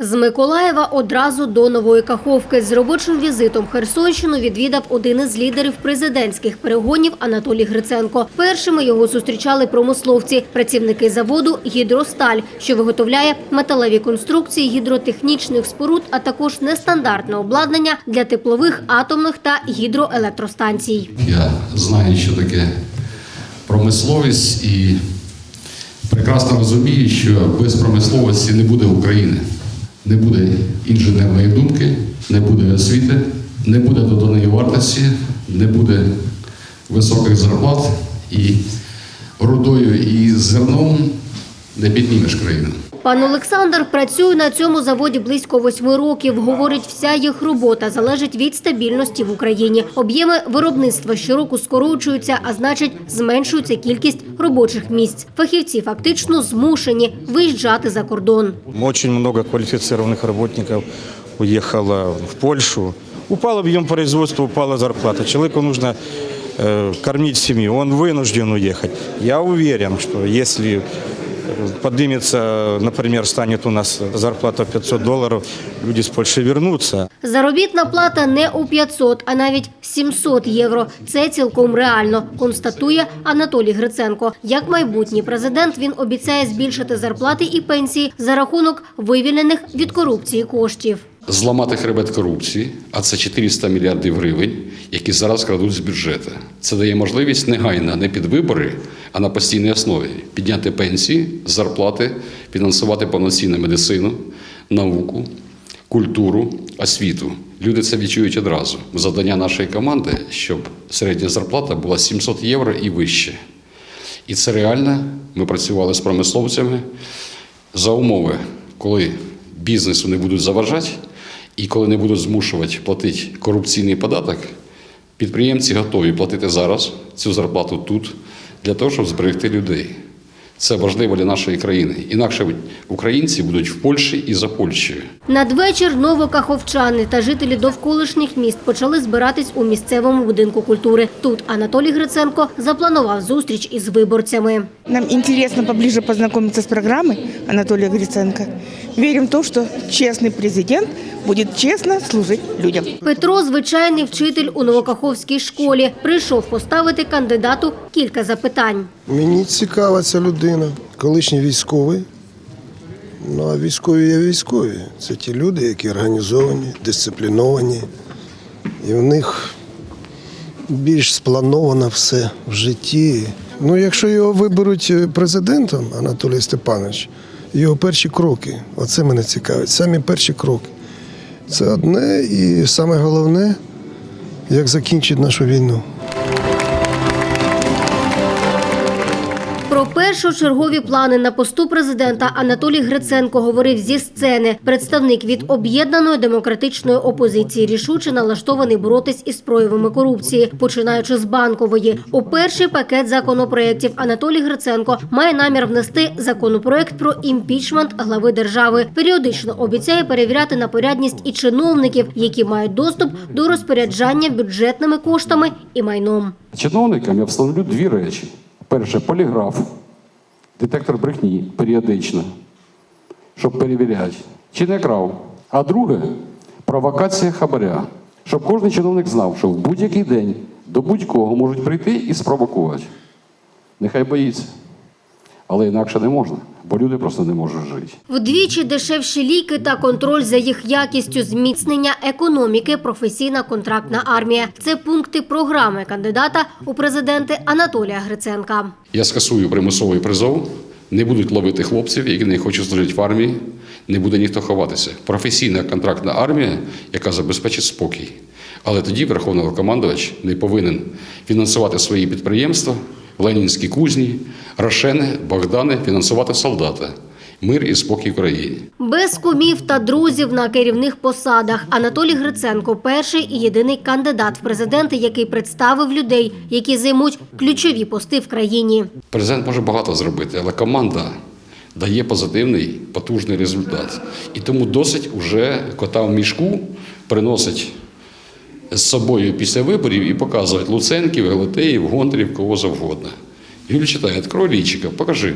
З Миколаєва одразу до Нової Каховки. З робочим візитом Херсонщину відвідав один із лідерів президентських перегонів Анатолій Гриценко. Першими його зустрічали промисловці, працівники заводу «Гідросталь», що виготовляє металеві конструкції гідротехнічних споруд, а також нестандартне обладнання для теплових, атомних та гідроелектростанцій. Я знаю, що таке промисловість і прекрасно розумію, що без промисловості не буде України, не буде інженерної думки, не буде освіти, не буде доданої вартості, не буде високих зарплат і рудою і зерном не піднімеш країну. Пан Олександр працює на цьому заводі близько восьми років. Говорить, вся їх робота залежить від стабільності в Україні. Об'єми виробництва щороку скорочуються, а значить, зменшується кількість робочих місць. Фахівці фактично змушені виїжджати за кордон. Очень много квалифицированных работников уехало в Польшу. Упал объем производства, упала зарплата. Человеку нужно э, кормить семью, он вынужден уехать. Я уверен, что если э, поднимется, например, станет у нас зарплата в 500 долларов, люди с Польши вернутся. Заробітна плата не у 500, а навіть 700 євро. Це цілком реально, констатує Анатолій Гриценко. Як майбутній президент, він обіцяє збільшити зарплати і пенсії за рахунок вивільнених від корупції коштів. Зламати хребет корупції, а це 400 мільярдів гривень, які зараз крадуть з бюджету. Це дає можливість негайно, не під вибори, а на постійній основі підняти пенсії, зарплати, фінансувати повноцінну медицину, науку, культуру, освіту. Люди це відчують одразу. Завдання нашої команди, щоб середня зарплата була 700 євро і вище. І це реально. Ми працювали з промисловцями за умови, коли бізнесу не будуть заважати і коли не будуть змушувати платити корупційний податок, підприємці готові платити зараз цю зарплату тут для того, щоб зберегти людей. Це важливо для нашої країни. Інакше українці будуть в Польщі і за Польщею. Надвечір новокаховчани та жителі довколишніх міст почали збиратись у місцевому будинку культури. Тут Анатолій Гриценко запланував зустріч із виборцями. Нам интересно поближе познакомиться с программой Анатолия Гриценко. Верим в то, что честный президент будет честно служить людям. Петро, звичайний вчитель у Новокаховській школі, прийшов поставити кандидату кілька запитань. Мені цікава ця людина, колишній військовий. Ну, а військові є військові. Це ті люди, які організовані, дисципліновані. І в них більш сплановано все в житті. Ну, якщо його виберуть е, президентом, Анатолій Степанович, його перші кроки, оце мене цікавить. Самі перші кроки. Це одне і саме головне, як закінчить нашу війну. Першочергові плани на посту президента Анатолій Гриценко говорив зі сцени. Представник від об'єднаної демократичної опозиції рішуче налаштований боротись із проявами корупції, починаючи з банкової. У перший пакет законопроєктів Анатолій Гриценко має намір внести законопроєкт про імпічмент глави держави. Періодично обіцяє перевіряти на порядність і чиновників, які мають доступ до розпоряджання бюджетними коштами і майном. Чиновникам я встановлю дві речі: перше поліграф, детектор брехні періодично, щоб перевіряти, чи не крав. А друге провокація хабаря, щоб кожен чиновник знав, що в будь-який день до будь-кого можуть прийти і спровокувати. Нехай боїться. Але інакше не можна, бо люди просто не можуть жити. Вдвічі дешевші ліки та контроль за їх якістю, зміцнення економіки, професійна контрактна армія. Це пункти програми кандидата у президенти Анатолія Гриценка. Я скасую примусовий призов. Не будуть ловити хлопців, які не хочуть служити в армії, не буде ніхто ховатися. Професійна контрактна армія, яка забезпечить спокій. Але тоді Верховний командувач не повинен фінансувати свої підприємства, Ленінські кузні, Рошени, Богдани, фінансувати солдата. Мир і спокій в країні. Без кумів та друзів на керівних посадах Анатолій Гриценко перший і єдиний кандидат в президенти, який представив людей, які займуть ключові пости в країні. Президент може багато зробити, але команда дає позитивний, потужний результат. І тому досить уже кота в мішку приносить з собою після виборів і показувати Луценків, Галатеїв, Гонтарів, кого завгодно. Юлі читає, відкрой лічика, покажи,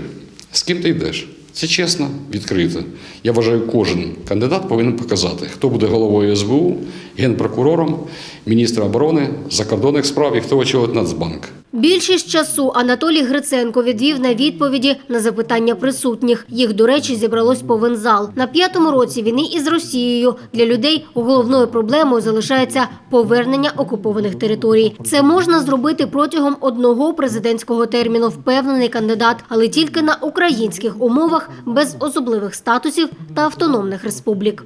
з ким ти йдеш. Це чесно, відкрито. Я вважаю, кожен кандидат повинен показати, хто буде головою СБУ, генпрокурором, міністром оборони, закордонних справ і хто очолить Нацбанк. Більшість часу Анатолій Гриценко відвів на відповіді на запитання присутніх. Їх, до речі, зібралось повен зал. На п'ятому році війни із Росією для людей головною проблемою залишається повернення окупованих територій. Це можна зробити протягом одного президентського терміну, впевнений кандидат, але тільки на українських умовах без особливих статусів та автономних республік.